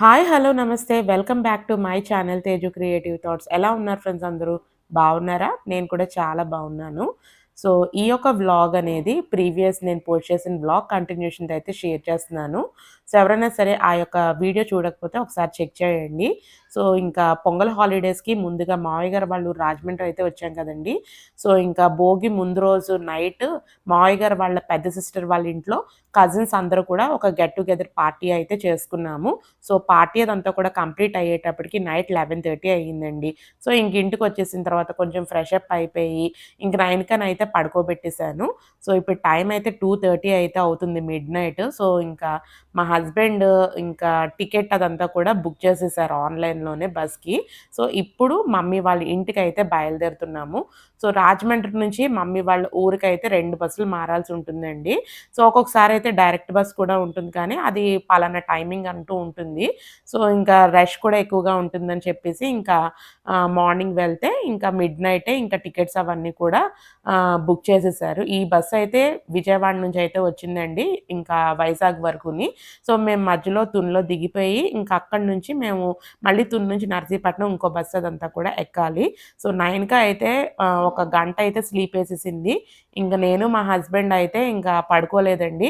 Hi hello నమస్తే. Welcome back to my channel Teju creative thoughts. ఎలా ఉన్నారు friends అందరూ? బాగున్నారా? నేను కూడా చాలా బాగున్నాను. సో ఈ యొక్క వ్లాగ్ అనేది ప్రీవియస్ నేను పోస్ట్ చేసిన వ్లాగ్ కంటిన్యూషన్ అయితే షేర్ చేస్తున్నాను. సో ఎవరైనా సరే ఆ యొక్క వీడియో చూడకపోతే ఒకసారి చెక్ చేయండి. సో ఇంకా పొంగల్ హాలిడేస్కి ముందుగా మావయ్య గారు వాళ్ళు రాజమండ్రి అయితే వచ్చాం కదండి. సో ఇంకా భోగి ముందు రోజు నైట్ మావయ్య గారు వాళ్ళ పెద్ద సిస్టర్ వాళ్ళ ఇంట్లో కజిన్స్ అందరూ కూడా ఒక గెట్ టుగెదర్ పార్టీ అయితే చేసుకున్నాము. సో పార్టీ అదంతా కూడా కంప్లీట్ అయ్యేటప్పటికి నైట్ లెవెన్ థర్టీ అయ్యిందండి. సో ఇంక ఇంటికి వచ్చేసిన తర్వాత కొంచెం ఫ్రెష్ అప్ అయిపోయి ఇంక నైన్ కన్ అయితే పడుకోబెట్టేశాను. సో ఇప్పుడు టైం అయితే టూ థర్టీ అయితే అవుతుంది మిడ్ నైట్. సో ఇంకా మా హస్బెండ్ ఇంకా టికెట్ అదంతా కూడా బుక్ చేసేసారు ఆన్లైన్లో. ఆన్లైన్లోనే బస్కి. సో ఇప్పుడు మమ్మీ వాళ్ళ ఇంటికి అయితే బయలుదేరుతున్నాము. సో రాజమండ్రి నుంచి మమ్మీ వాళ్ళ ఊరికి అయితే రెండు బస్సులు మారాల్సి ఉంటుందండి. సో ఒక్కొక్కసారి అయితే డైరెక్ట్ బస్ కూడా ఉంటుంది కానీ అది పలానా టైమింగ్ అంటూ ఉంటుంది. సో ఇంకా రష్ కూడా ఎక్కువగా ఉంటుందని చెప్పేసి ఇంకా మార్నింగ్ వెళ్తే ఇంకా మిడ్ నైటే ఇంకా టికెట్స్ అవన్నీ కూడా బుక్ చేసేసారు. ఈ బస్సు అయితే విజయవాడ నుంచి అయితే వచ్చిందండి ఇంకా వైజాగ్ వరకుని. సో మేము మధ్యలో తున్లో దిగిపోయి ఇంకా అక్కడి నుంచి మేము మళ్ళీ తున్ నుంచి నర్సీపట్నం ఇంకో బస్సు అదంతా కూడా ఎక్కాలి. సో నైన్కా అయితే ఒక గంట అయితే స్లీప్ వేసేసింది. ఇంకా నేను మా హస్బెండ్ అయితే ఇంకా పడుకోలేదండి.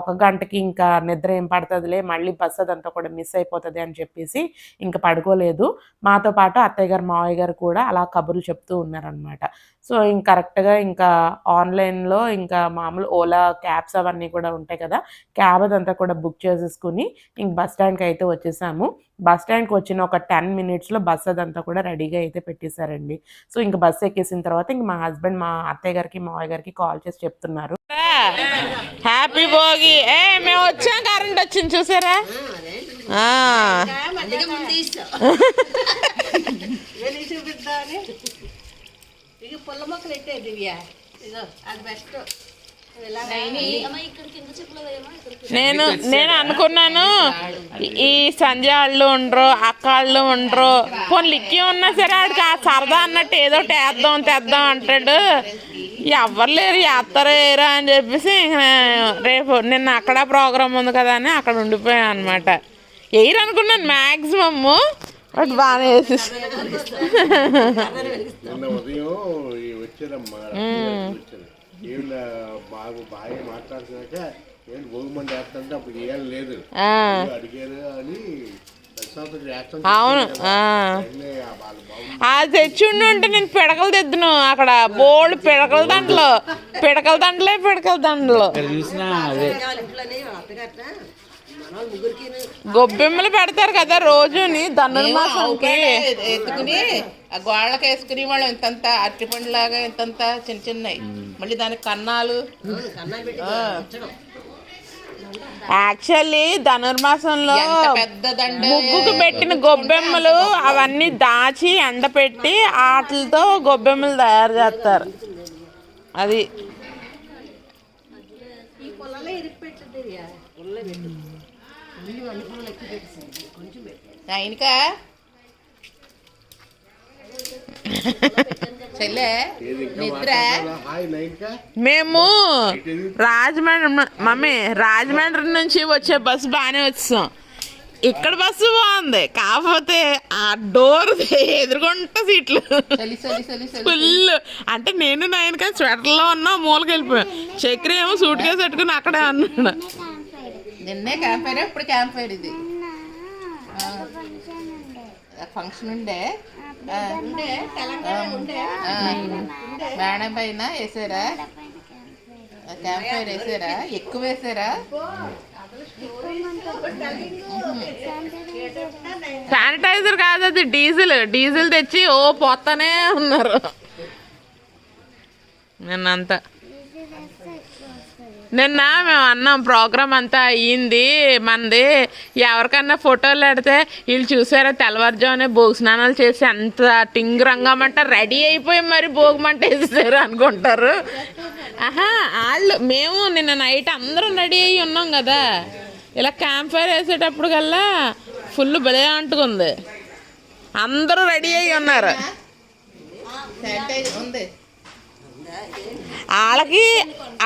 ఒక గంటకి ఇంకా నిద్ర ఏం పడుతుందిలే మళ్ళీ బస్ అదంతా కూడా మిస్ అయిపోతుంది అని చెప్పేసి ఇంకా పడుకోలేదు. మాతో పాటు అత్తయ్య గారు మావయ్య గారు కూడా అలా కబుర్లు చెప్తూ ఉన్నారనమాట సో ఇంక కరెక్ట్గా ఇంకా ఆన్లైన్లో ఇంకా మామూలు ఓలా క్యాబ్స్ అవన్నీ కూడా ఉంటాయి కదా క్యాబ్ అదంతా కూడా బుక్ చేసేసుకుని ఇంక బస్ స్టాండ్కి అయితే వచ్చేసాము. బస్ స్టాండ్కి వచ్చిన ఒక టెన్ మినిట్స్లో బస్ అదంతా కూడా రెడీగా అయితే పెట్టేశారండి. సో ఇంక బస్ ఎక్కేసిన తర్వాత ఇంక మా హస్బెండ్ మా అత్తయ్య గారికి మావయ్య గారికి కాల్ చేసి చెప్తున్నారు. హ్యాపీ భోగి. ఏ మేము వచ్చాం కరెంట్ వచ్చింది చూసారా? పుల్ల మొక్కలు ఎట్టే దివ్య. ఇదో అది బెస్ట్. నేను. నేను అనుకున్నాను ఈ సంజయ్ వాళ్ళు ఉండరు అక్క వాళ్ళు ఉండరు. పోనీ లిక్కి ఉన్నా సరే ఆడికి ఆ సరదా అన్నట్టు ఏదో ఒకటి వేద్దాం తెద్దాం అంటాడు. ఎవ్వరు లేరు వేస్తారా ఏరా అని చెప్పేసి ఇంక రేపు నిన్న అక్కడ ప్రోగ్రామ్ ఉంది కదా అని అక్కడ ఉండిపోయాను అనమాట ఎయిర్ అనుకున్నాను మ్యాక్సిమమ్ బట్ బాగానే నిన్న ఉదయం ఈ వచ్చారమ్మా వచ్చారు. ఏం బాగా బాగా మాట్లాడుతున్నాక ఏంటి భోగిమంట వేస్తుంటే అప్పుడు ఏం లేదు. ఆ, అడిగారు అని అవును అది తెచ్చి ఉండి ఉంటే నేను పిడకలు తెద్దును. అక్కడ బోల్డ్ పిడకల దండలు. పిడకల దండలే పిడకల దండలు. గొబ్బెమ్మలు పెడతారు కదా రోజుని ధనుర్మాసంకి. ఎత్తుకుని ఆ గోళ్ళకి వేసుకుని వాళ్ళు ఇంతంత అరటిపండు లాగా ఇంతంత చిన్న చిన్నవి. మళ్ళీ దానికి కన్నాలు. యాక్చువల్లీ ధనుర్మాసంలో ఎంత పెద్ద దండ ముగ్గుకు పెట్టిన గొబ్బెమ్మలు అవన్నీ దాచి ఎండపెట్టి వాటితో గొబ్బెమ్మలు తయారు చేస్తారు. అది. ఆయనక చెల్లె నిద్ర? మేము రాజమండ్రి మమ్మీ రాజమండ్రి నుంచి వచ్చే బస్సు బాగానే వచ్చాం ఇక్కడ బస్సు బాగుంది. కాకపోతే ఆ డోర్ ఎదురుకుంటా సీట్లు. చలి చలి చలి చలి. ఫుల్. అంటే నేను నాయన కానీ స్వెటర్లో ఉన్నా మూలకి వెళ్ళిపోయా చక్ర ఏమో సూట్ కేసు పెట్టుకుని అక్కడే అన్నాడు నిన్నే క్యాంప్ ఫైర్ ఇప్పుడు క్యాంప్ ఫైర్ ఇది ఫంక్షన్ ఉండే. మేడం పైన వేసారా? క్యాంప్ ఫైర్ వేసారా? ఎక్కువ వేసారా? శానిటైజర్ కాదు అది డీజిల్. డీజిల్ తెచ్చి ఓ పోతానే ఉన్నారు. నిన్నంతా. నిన్న మేము అన్నాం ప్రోగ్రామ్ అంతా అయ్యింది మనది ఎవరికన్నా ఫోటోలు పెడితే వీళ్ళు చూసారా తెల్లవారుజామునే భోగి స్నానాలు చేసి అంత టింగ్ రంగమంట రెడీ అయిపోయి మరి భోగి మంట వేసేసారు అనుకుంటారు. ఆహా వాళ్ళు మేము నిన్న నైట్ అందరం రెడీ అయ్యి ఉన్నాం కదా. ఇలా క్యాంప్ ఫైర్ వేసేటప్పుడు కల్లా ఫుల్ భలే అంటుకుంది. అందరూ రెడీ అయ్యి ఉన్నారు. ఉంది. వాళ్ళకి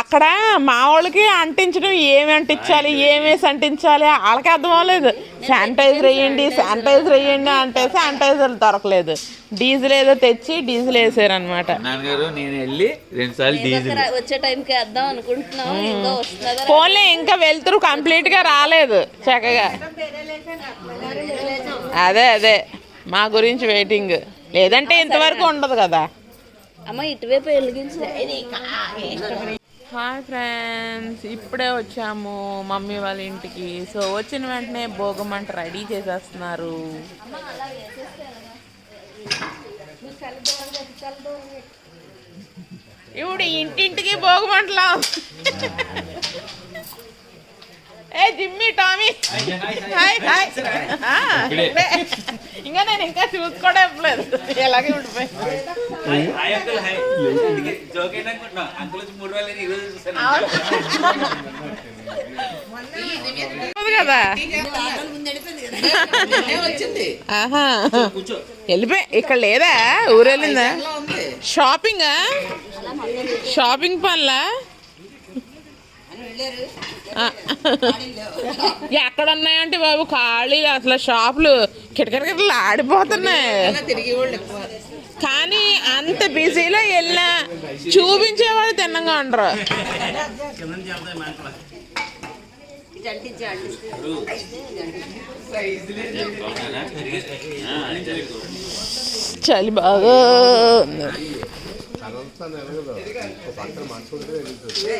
అక్కడ మా వాళ్ళకి అంటించడం ఏమి అంటించాలి ఏం వేసి అంటించాలి వాళ్ళకి అర్థం అవ్వలేదు. శానిటైజర్ వేయండి శానిటైజర్ వేయండి అంటే శానిటైజర్ దొరకలేదు. డీజిల్ ఏదో తెచ్చి డీజిల్ వేసారు అనమాట నేను వెళ్ళి రెండు సార్లు డీజిల్. వచ్చే టైంకి వేద్దాం అనుకుంటున్నాం ఇంకా వస్తుందా ఫోన్లే ఇంకా వెళ్తురు కంప్లీట్గా రాలేదు చక్కగా. అదే అదే. మా గురించి వెయిటింగ్ లేదంటే ఇంతవరకు ఉండదు కదా. అమ్మ ఇటువైపు వెలిగించు. హాయ్ ఫ్రెండ్స్ ఇప్పుడే వచ్చాము మమ్మీ వాళ్ళ ఇంటికి. సో వచ్చిన వెంటనే భోగమంట రెడీ చేసేస్తున్నారు. ఇప్పుడు ఇంటింటికి భోగమంటలా? ఏ జిమ్మి టామీ. Hi hi. ఇంకా నేను ఇంకా చూసుకోవడం లేదు. ఎలాగే ఉండిపోయి హాయ్ అంకుల్ హాయ్ జోక్ ఏంటి అనుకుంటున్నా అంకుల్ వచ్చి మూడు వేల ఈ రోజు చూసాను ఉంది కదా. ఆహా. వెళ్ళిపోయి ఇక్కడ లేదా? ఊరు వెళ్ళిందా షాపింగ్? షాపింగ్ పనులా. ఎక్కడ ఉన్నాయంటే బాబు ఖాళీ అసలు షాపులు కిటకిటకిటలు ఆడిపోతున్నాయి. కానీ అంత బిజీలో వెళ్ళినా చూపించేవాళ్ళు తిన్నంగా ఉండరు. చలి బాగా ఉంది అదంతా నెలగదు ఒక పక్కన మనసు ఉంటే వెళ్తుంది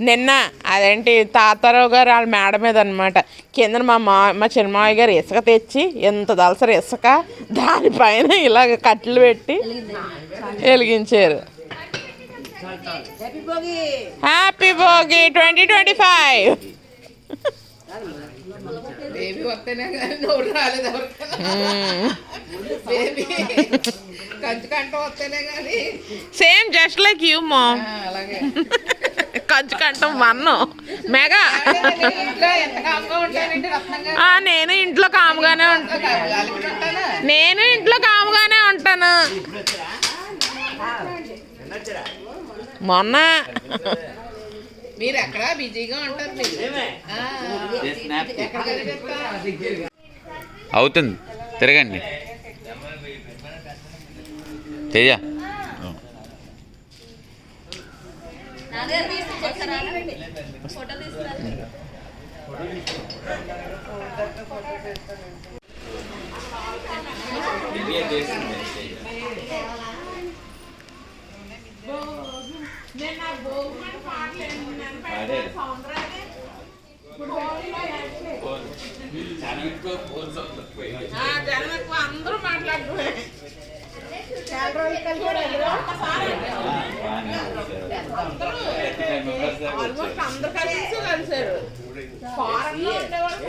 నిన్న అదేంటి తాతారావు గారు వాళ్ళ మేడ మీద అనమాట కింద మా మా మా చిన్నమావయ్య గారు ఇసుక తెచ్చి ఎంత దలసరి ఇసుక దానిపైన ఇలాగ కట్టెలు పెట్టి వెలిగించారు. Happy Bhogi twenty twenty five same just like you మా అలాగే. కంచు కంఠం వన్ను. మెగా ఇంట్లో ఎంత కామ్గా ఉంటానండి రత్నంగా ఆ, నేను ఇంట్లో కాముగానే ఉంటాను నేను ఇంట్లో కాముగానే ఉంటాను. మొన్న. మీరు ఎక్కడ బిజీగా ఉంటారు అవుతుంది. తిరగండి. తేజ. అందరూ మాట్లాడుతున్నారు. ఆల్మోస్ట్ అందరు కలిసి కలిసారు ఫారెన్లో ఉండేవాళ్ళు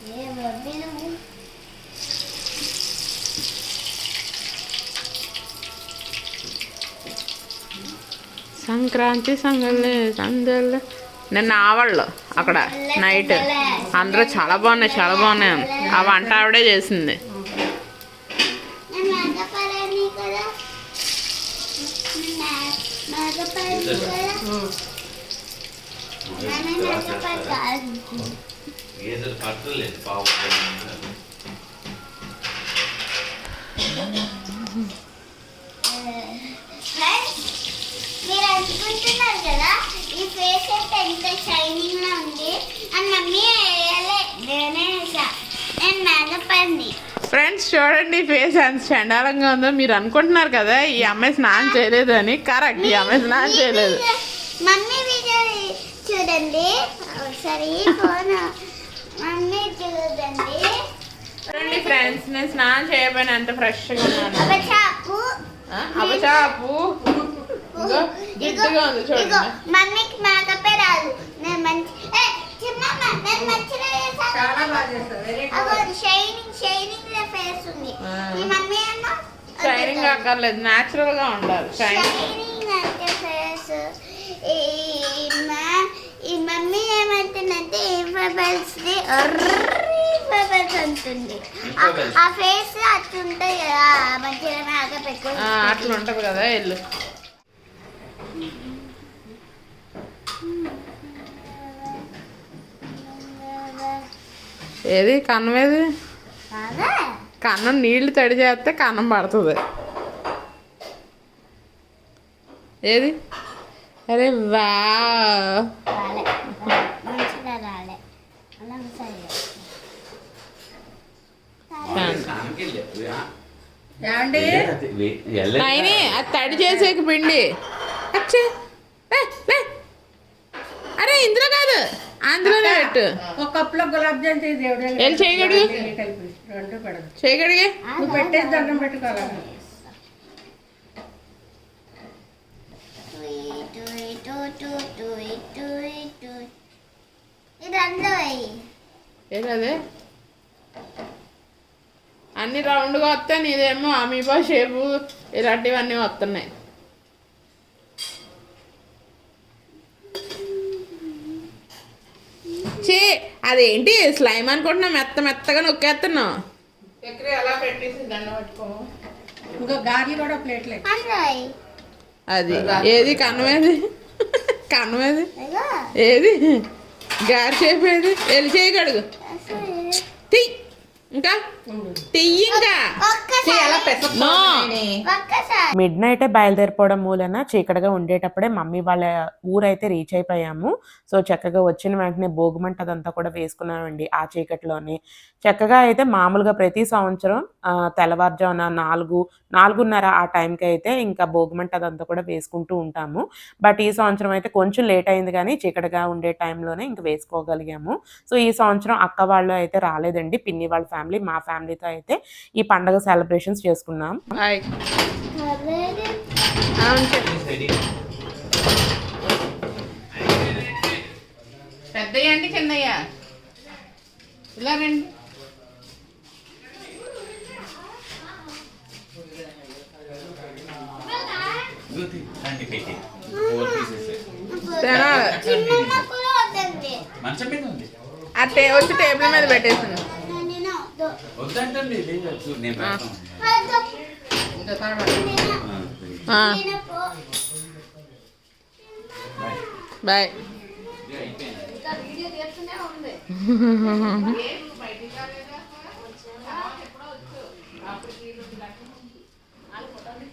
నేను నువ్వు ఏ నువ్వు సంక్రాంతి సంగళ్ళే సందళ్ళు నిన్న ఆవాళ్ళు అక్కడ నైట్. అందరూ చాలా బాగున్నాయి చాలా బాగున్నాయి. ఆ వంట ఆవిడే చేసింది. నేను మీరు అనుకుంటున్నారు కదా ఈ ఫేస్ అయితే ఎంత షైనింగ్గా ఉంది. అని మమ్మీ నేనే వేసా. నేను మగపడిని ఫ్రెండ్స్ చూడండి ఫేస్ ఎంత చండాలంగా ఉందో. మీరు అనుకుంటున్నారు కదా ఈ అమ్మాయి స్నానం చేయలేదు అని కరెక్ట్ ఈ అమ్మాయి స్నానం చేయలేదు. మమ్మీ వీడియో చూడండి. ఒకసారి ఫోన్. మమ్మీ చూడండి. చూడండి ఫ్రెండ్స్ నేను స్నానం చేయకపోయినా ఎంత ఫ్రెష్గా ఉన్నాను. చాకు ఉంది చూడండి మమ్మీకి మేకపే రాదు నేను మంచి మంచిగా చేశాను. అగో షైనింగ్ షైనింగ్ ఫేస్ ఉంది. మీ మమ్మీ అన్న షైనింగ్ అక్కర్లేదు. న్యాచురల్గా ఉండాలి. షైనింగ్ షైనింగ్ అంటే ఫేస్. ఈ బెల్స్ ది బెల్స్ అంటుంది. ఆ- ఆ ఫేస్ అట్లుంటాయి కదా మంచిగా బాగా అట్లా ఉంటుంది కదా వెళ్ళు ఏది కన్నం ఏది? బాగా కన్నం నీళ్ళు తడి చేస్తే కన్నం పడుతుంది. ఏది? అరే వా. అది? తడి చేసేకి పిండి. అచ్చే లే, లే. అరే ఇందులో కాదు అందులోనే పెట్టు. ఒక కప్పులో గులాబ్ జామ్ చేసి దేవుడు చేయగడుగు కలిపి రెండు పెడదు చేయగడిగే? నువ్వు పెట్టేసి దండం పెట్టుకోవాలి? ఏదదే అన్ని రౌండ్గా వస్తాయి నీదేమో అమీబా షేపు ఇలాంటివన్నీ వస్తున్నాయి. చే అదేంటి స్లైమ్ అనుకుంటున్నా మెత్త మెత్తగా నొక్కేస్తున్నావు. అది ఏది కన్నమేది కన్నమేది. ఏది? గారి షేప్ ఏది? వెళ్ళి చేయగడుగు తీ ఇంకా? మిడ్ నైటే బయలుదేరిపోవడం మూలన చీకటిగా ఉండేటప్పుడే మమ్మీ వాళ్ళ ఊరైతే రీచ్ అయిపోయాము. సో చక్కగా వచ్చిన వెంటనే భోగిమంట అదంతా కూడా వేసుకున్నామండి ఆ చీకటిలోనే. చక్కగా అయితే మామూలుగా ప్రతి సంవత్సరం తెల్లవారుజామున నాలుగు నాలుగున్నర ఆ టైంకి అయితే ఇంకా భోగిమంట అదంతా కూడా వేసుకుంటూ ఉంటాము. బట్ ఈ సంవత్సరం అయితే కొంచెం లేట్ అయింది కానీ చీకటిగా ఉండే టైంలోనే ఇంకా వేసుకోగలిగాము. సో ఈ సంవత్సరం అక్క వాళ్ళు అయితే రాలేదండి. పిన్ని వాళ్ళ ఫ్యామిలీ మా ఫ్యామిలీతో అయితే ఈ పండగ సెలబ్రేషన్స్ చేసుకున్నాం. పెద్దయ్య అండి చిన్నయ్య? ఇలా రండి. ఉంది. వచ్చి టేబుల్ మీద పెట్టేసింది బాయ్.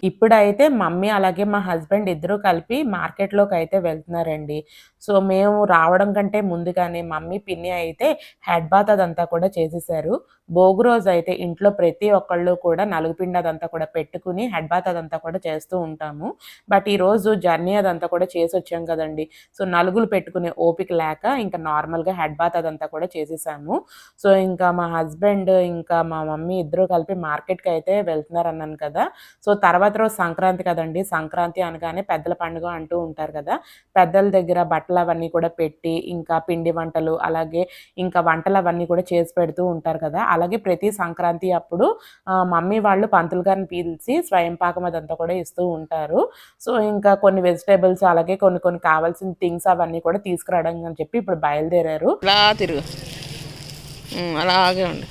ఇప్పుడైతే మమ్మీ అలాగే మా హస్బెండ్ ఇద్దరు కలిపి మార్కెట్లోకి అయితే వెళ్తున్నారండి. సో మేము రావడం కంటే ముందుగానే మమ్మీ పిన్ని అయితే హెడ్ బాత్ అదంతా కూడా చేసేసారు. భోగు రోజు అయితే ఇంట్లో ప్రతి ఒక్కళ్ళు కూడా నలుగుపిండి అదంతా కూడా పెట్టుకుని హెడ్ బాత్ అదంతా కూడా చేస్తూ ఉంటాము. బట్ ఈరోజు జర్నీ అదంతా కూడా చేసి వచ్చాం కదండి. సో నలుగులు పెట్టుకునే ఓపిక లేక ఇంకా నార్మల్గా హెడ్ బాత్ అదంతా కూడా చేసేసాము. సో ఇంకా మా హస్బెండ్ ఇంకా మా మమ్మీ ఇద్దరు కలిపి మార్కెట్కి అయితే వెళ్తున్నారు అన్నాను కదా. సో తర్వాత రోజు సంక్రాంతి కదండి. సంక్రాంతి అనగానే పెద్దల పండుగ అంటూ ఉంటారు కదా. పెద్దల దగ్గర బట్టలు అవన్నీ కూడా పెట్టి ఇంకా పిండి వంటలు అలాగే ఇంకా వంటలు అవన్నీ కూడా చేసి పెడుతూ ఉంటారు కదా. అలాగే ప్రతి సంక్రాంతి అప్పుడు మమ్మీ వాళ్ళు పంతులు గారిని పీల్చి స్వయం పాకం అదంతా కూడా ఇస్తూ ఉంటారు. సో ఇంకా కొన్ని వెజిటేబుల్స్ అలాగే కొన్ని కొన్ని కావాల్సిన థింగ్స్ అవన్నీ కూడా తీసుకురావడం అని చెప్పి ఇప్పుడు బయలుదేరారు. అలా తిరుగు. అలాగే ఉండు.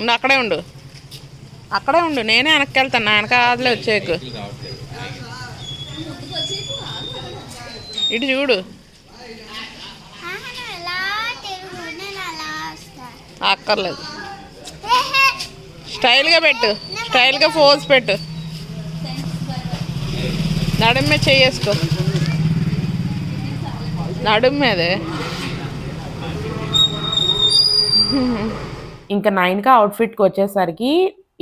ఉండు అక్కడే ఉండు. అక్కడే ఉండు. నేనే వెనక్కి వెళ్తాను. వెనక వెనకాలే వచ్చేకు ఇటు చూడు. అక్కర్లేదు. స్టైల్గా పెట్టు. స్టైల్గా ఫోజ్ పెట్టు. నడుము మీద చేసుకో నడుము మీదే ఇంకా నైన్కా అవుట్ఫిట్కి వచ్చేసరికి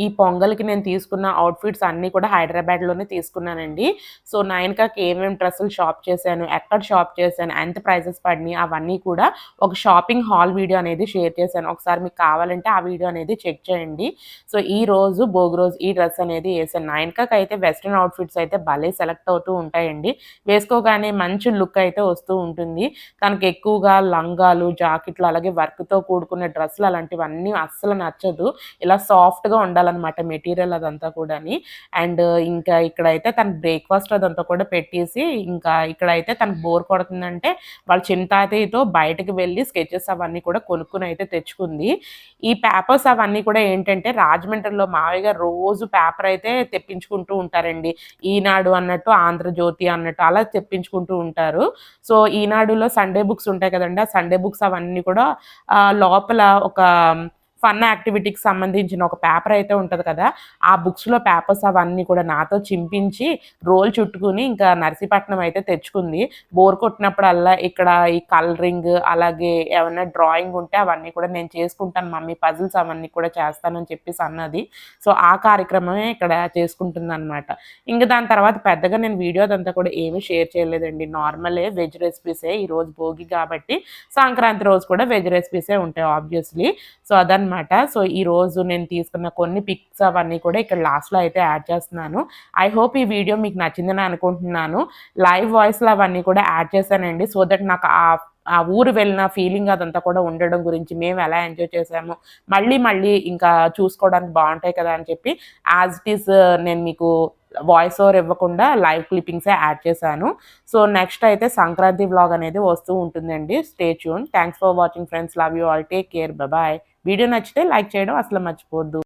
ఈ పొంగల్కి నేను తీసుకున్న అవుట్ఫిట్స్ అన్నీ కూడా హైదరాబాద్లోనే తీసుకున్నానండి. సో నైన్కాకి ఏమేమి డ్రెస్సులు షాప్ చేశాను ఎక్కడ షాప్ చేశాను ఎంత ప్రైజెస్ పడినాయి అవన్నీ కూడా ఒక షాపింగ్ హాల్ వీడియో అనేది షేర్ చేశాను. ఒకసారి మీకు కావాలంటే ఆ వీడియో అనేది చెక్ చేయండి. సో ఈ రోజు భోగి రోజు ఈ డ్రెస్ అనేది వేసాను నైన్కాకి అయితే వెస్ట్రన్ అవుట్ఫిట్స్ అయితే భలే సెలెక్ట్ అవుతూ ఉంటాయండి. వేసుకోగానే మంచి లుక్ అయితే వస్తూ ఉంటుంది. తనకి ఎక్కువగా లంగాలు జాకెట్లు అలాగే వర్క్తో కూడుకున్న డ్రెస్సులు అలాంటివన్నీ అస్సలు నచ్చదు. ఇలా సాఫ్ట్గా ఉండాలి ఇవ్వాలన్నమాట మెటీరియల్ అదంతా కూడాని. అండ్ ఇంకా ఇక్కడైతే తన బ్రేక్ఫాస్ట్ అదంతా కూడా పెట్టేసి ఇంకా ఇక్కడైతే తనకు బోర్ కొడుతుందంటే వాళ్ళ చిన్న తాతయ్యతో బయటకు వెళ్ళి స్కెచెస్ అవన్నీ కూడా కొనుక్కుని అయితే తెచ్చుకుంది. ఈ పేపర్స్ అవన్నీ కూడా ఏంటంటే రాజమండ్రిలో మావయ్య గారు రోజు పేపర్ అయితే తెప్పించుకుంటూ ఉంటారండి. ఈనాడు అన్నట్టు ఆంధ్రజ్యోతి అన్నట్టు అలా తెప్పించుకుంటూ ఉంటారు. సో ఈనాడులో సండే బుక్స్ ఉంటాయి కదండి. ఆ సండే బుక్స్ అవన్నీ కూడా లోపల ఒక ఫన్ యాక్టివిటీకి సంబంధించిన ఒక పేపర్ అయితే ఉంటుంది కదా ఆ బుక్స్లో పేపర్స్ అవన్నీ కూడా నాతో చింపించి రోల్ చుట్టుకుని ఇంకా నర్సీపట్నం అయితే తెచ్చుకుంది. బోర్ కొట్టినప్పుడల్లా ఇక్కడ ఈ కలరింగ్ అలాగే ఏమైనా డ్రాయింగ్ ఉంటే అవన్నీ కూడా నేను చేసుకుంటాను మమ్మీ పజిల్స్ అవన్నీ కూడా చేస్తానని చెప్పేసి అన్నది. సో ఆ కార్యక్రమమే ఇక్కడ చేసుకుంటుంది అనమాట ఇంకా దాని తర్వాత పెద్దగా నేను వీడియో అదంతా కూడా ఏమీ షేర్ చేయలేదండి. నార్మలే వెజ్ రెసిపీసే ఈ రోజు భోగి కాబట్టి సంక్రాంతి రోజు కూడా వెజ్ రెసిపీసే ఉంటాయి ఆబ్వియస్లీ సో అనమాట సో ఈ రోజు నేను తీసుకున్న కొన్ని పిక్స్ అవన్నీ కూడా ఇక్కడ లాస్ట్లో అయితే యాడ్ చేస్తున్నాను. ఐ హోప్ ఈ వీడియో మీకు నచ్చిందని అనుకుంటున్నాను. లైవ్ వాయిస్లో అవన్నీ కూడా యాడ్ చేశానండి. సో దట్ నాకు ఆ ఆ ఊరు వెళ్ళిన ఫీలింగ్ అదంతా కూడా ఉండడం గురించి మేము ఎలా ఎంజాయ్ చేసాము మళ్ళీ మళ్ళీ ఇంకా చూసుకోవడానికి బాగుంటాయి కదా అని చెప్పి యాజ్ ఇట్ ఈస్ నేను మీకు వాయిస్ ఓవర్ ఇవ్వకుండా లైవ్ క్లిప్పింగ్సే యాడ్ చేశాను. సో నెక్స్ట్ అయితే సంక్రాంతి వ్లాగ్ అనేది వస్తూ ఉంటుందండి. Stay tune thanks for watching friends love you all take care bye video నచ్చితే లైక్ చేయడం అసలు మర్చిపోద్దు